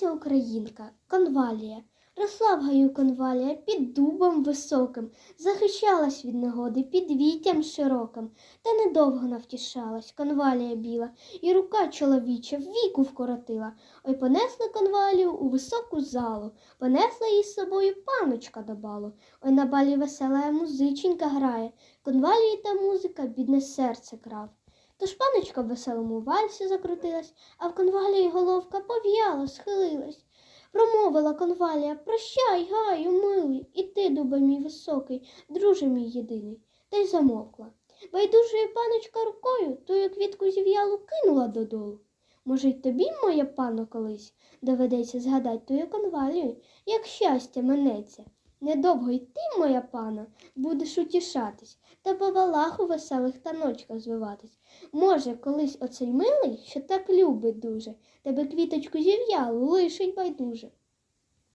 Родилася українка, конвалія. Росла в гаю конвалія під дубом високим, захищалась від негоди під віттям широким, та недовго навтішалась конвалія біла, і рука чоловіча віку вкоротила. Ой понесла конвалію у високу залу, понесла їй з собою паночка до балу. Ой на балі весела музиченька грає, конвалії та музика бідне серце крав. Тож паночка в веселому вальсі закрутилась, а в конвалії головка пов'яла, схилилась. Промовила конвалія, прощай, гаю, милий, і ти, дубе мій високий, друже мій єдиний, та й замовкла. Байдужою паночка рукою тую квітку зів'ялу кинула додолу. Може, й тобі, моя пано, колись доведеться згадать тую конвалію, як щастя минеться. Недовго й ти, моя пана, будеш утішатись та по валаху веселих таночках звиватись. Може, колись оцей милий, що так любить дуже, тебе квіточку зів'ялу лишить байдуже.